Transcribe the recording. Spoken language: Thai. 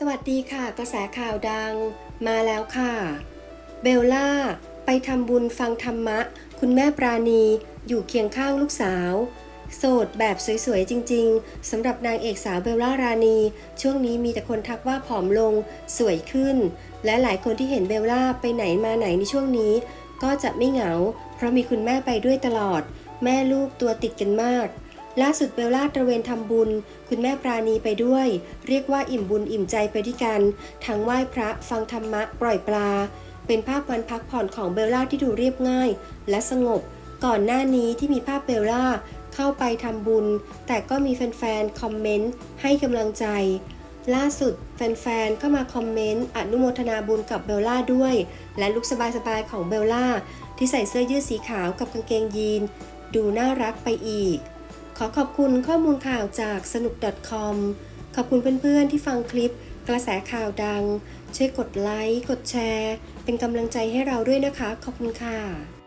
สวัสดีค่ะ กระแสข่าวดังมาแล้วค่ะ เบลล่า ไปทำบุญฟังธรรมะ คุณแม่ปราณีอยู่เคียงข้างลูกสาว โสดแบบสวยๆ จริงๆสำหรับนางเอกสาวเบลล่ารานีช่วงนี้มีแต่คนทักว่าผอมลง สวยขึ้น และหลายคนที่เห็นเบลล่าไปไหนมาไหนในช่วงนี้ ก็จะไม่เหงา เพราะมีคุณแม่ไปด้วยตลอด แม่ลูกตัวติดกันมาก ล่าสุดเบลล่าตระเวนทำบุญ คุณแม่ปราณีไปด้วย เรียกว่าอิ่มบุญอิ่มใจไปด้วยกัน ทั้งไหว้พระฟังธรรมะปล่อยปลา เป็นภาพวันพักผ่อนของเบลล่าที่ดูเรียบง่าย และสงบ ก่อนหน้านี้ที่มีภาพเบลล่าเข้าไปทำบุญ แต่ก็มีแฟนๆ คอมเมนต์ให้กำลังใจ ล่าสุดแฟนๆเข้ามาคอมเมนต์อนุโมทนาบุญกับเบลล่าด้วย และลุคสบายๆ ของเบลล่าที่ใส่เสื้อยืดสีขาวกับกางเกงยีน ดูน่ารักไปอีก ขอขอบคุณข้อมูลข่าวจากสนุก .com ขอบคุณเพื่อนๆที่ฟังคลิปกระแสข่าวดัง ช่วยกดไลค์ กดแชร์ เป็นกำลังใจให้เราด้วยนะคะ ขอบคุณค่ะ